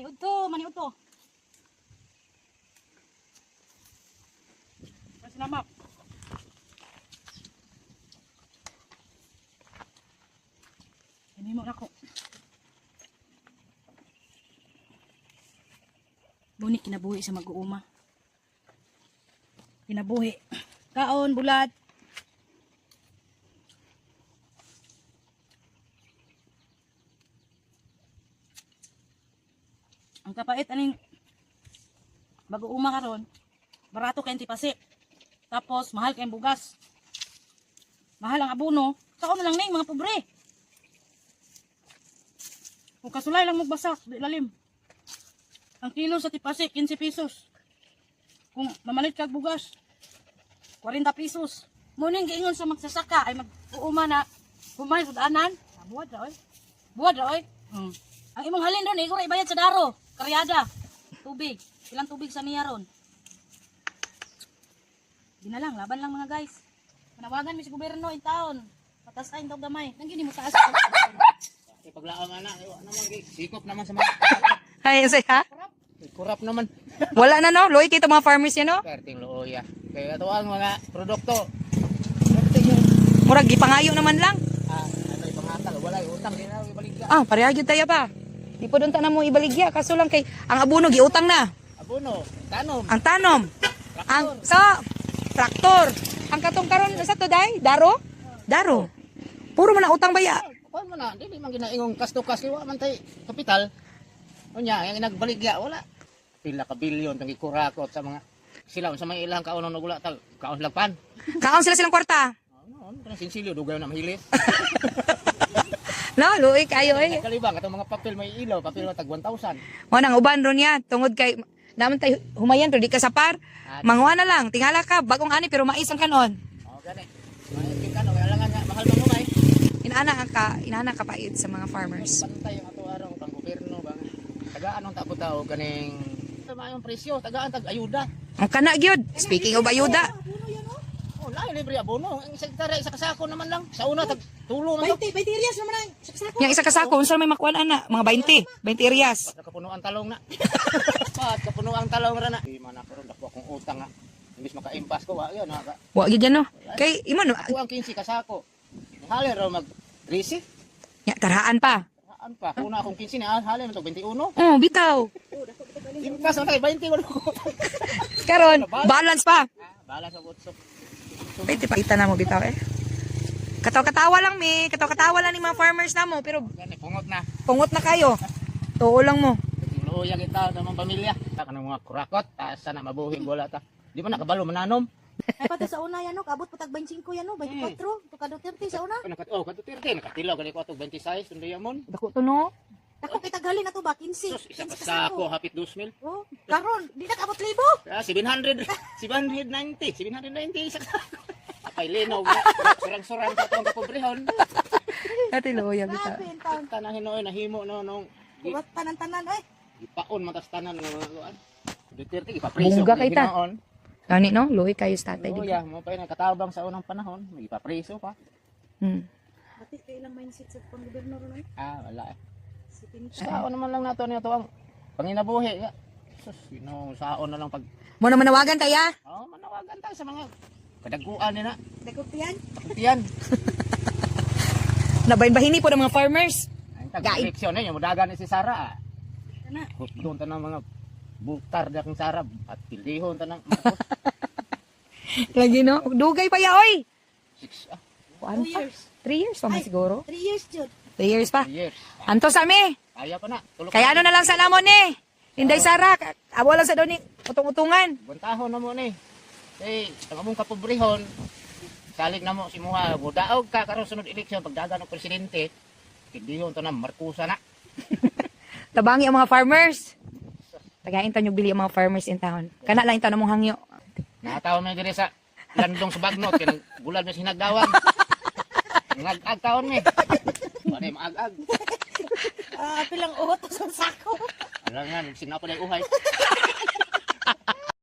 Maniud to, maniud to. Mas namak. Mo nako. Bunik kinabuhi sa mag-uuma. Kinabuhi. Kaon, bulat. Ang kapait aning bago uma karon, barato kay tipasi. Tapos mahal kay bugas. Mahal ang abono, sao na lang ning mga pobre. Kung kasulay lang magbasak, di lalim. Ang kilo sa tipasi 15 pesos. Kung mamalit kag bugas, 40 pesos. Muning giingon sa magsasaka ay mag-uuma na humay sa daanan. Buwad ra oy. Buwad ra oy. Hmm. Ang imong halin doon, ikaw ra ibayad sa daro. Karyada. Tubig. Ilang tubig sa niya ron. Di na lang, laban lang mga guys. Manawagan mi sa gobyerno in taon. Patasain daw gamay. Nang gini mo sa asa. Kay paglaang ana, ay wa naman kay sikop naman sa mga Ay, say ha? kurap naman. Wala na no? Loy kita mga farmers yan no? Perting looya. Kay ato ang mga produkto. Murag gipangayo naman lang. Ah, yung pangatal, wala utang din na ibaligya. Ah, pareha gyud tayo pa. Di po doon na mo ibaligya kaso lang kay ang abono giutang na. Abono, tanom, Ang tanom, ang sa traktor. Ang katong karon sa to day, daro? Daro. Puro man ang utang baya. Kuan mo na, dili man ginaingong kasto-kas wa man tay kapital. Unya, yung nagbaligya wala. Pila ka bilyon tang ikurakot sa mga sila sa mga ilang kaon nang wala tag kaon lagpan. Kaon sila silang kwarta. Ano, ano sinsilyo dugay na mahili. No, luoy kayo eh. Kalibang katong mga papel may ilaw, papel mo tag 1,000. Mo nang uban ron ya, tungod kay naman tayo humayan pero di ka sapar. Manguha na lang, tingala ka, bagong ani pero mais ang kanon. Oh, gani. May kano kay alangan nga mahal man umay. Inana ang ka, inana ka pait sa mga farmers. Pantay ang ato araw pang gobyerno bang tagaan ang tako tao kaning tama yung presyo, tagaan tag ayuda. Ang kana gyud. Speaking of ayuda, Lain libre abono. Ang isa tara isa kasako naman lang. Sa una tag tulo to. 20, 20 areas naman ang saksako. yang isa kasako unsa may makuan ana, mga 20, 20 areas. Pat kapuno ang talong na. Pat kapuno ang talong ra na. Di man ako ron dako akong utang nga. Imbis maka-impas ko wa yun na ka. Wa gyud yan no. Kay imo no, Ako ang 15 kasako. Halin raw mag 30. nya tarhaan pa. Saan pa? Kuna akong 15 na halin man to 21. Oh, bitaw. Impas man kay 20 ko. Karon, balance pa. Ah, bala sa utso. Pwede pa kita na mo bitaw eh. Kataw-katawa lang mi, kataw-katawa lang ni mga farmers na mo, pero Gani pungot na. pungot na kayo. Tuo lang mo. Luya kita sa mga pamilya. Ta kanang mga kurakot, asa na mabuhing wala ta. Di ba nakabalo mananom? Ay pati sa una yan no, kabot patag 25 yan no, 24. To ka Duterte sa una. Nakat oh, kadto 30 nakatilaw gali ko atong 26 sunday amon. Dako to no. Ako kita gali na to ba 15. Sus, isa 15 ka sako hapit 2 mil. Oh, karon di na kabot libo. Ah, 700, 790, 790 isa ka. Apay linaw, surang-surang sa itong kapobrehon. Ate loya ang taon. Tanahin noon, nahimo no, nung Kuwat tanan-tanan ay. ipaon matas tanan ng mga kuan. Duterte, ipapreso. Bungga kay ta. Gani no, luhi kayo sa tatay Oh, di. yeah, mo pa yun, katabang sa unang panahon, may ipapreso pa. Hmm. Pati kay ilang mindset sa pang-gobyerno ron ay. Ah, wala eh. Saon naman lang nato niya to ang panginabuhi. Ya. Sus, saon na lang pag Mo na manawagan taya. Oh, manawagan tayo sa mga kadaguan nila. Dagko piyan. Pakutiyan. Nabahin-bahini po ng mga farmers. Ang tag-eleksyon ninyo, mudagan ni si Sara. ah. Kana. Doon ta ng mga butar da kang Sara at pildihon ta ng. Lagi no. Dugay pa ya oy. Six, ah, Kuan 2 pa? years. 3 years pa man siguro. 3 years jud. 3 years pa. years. Anto sa mi. Kaya pa na. Tulog Kaya ano na lang sa namon ni. Inday Sara, abo lang sa doon ni utong-utungan. Buntahon na mo ni. Eh, ang among kapobrehon, salig na mo si Muha, budaog ka karon sunod eleksyon pagdagan ng presidente. Pildihon to na Marcosa na. Tabangi ang mga farmers. Tagain tanyo bili ang mga farmers in town. Kana lang ito mong hangyo. Nakataon na dire sa landong sa bagnot kay bulan na sinagdawan. Ngag-ag taon mi. Wala yung maag-ag. Ah, pilang utos ang sako. Alam nga, sinapo na yung uhay.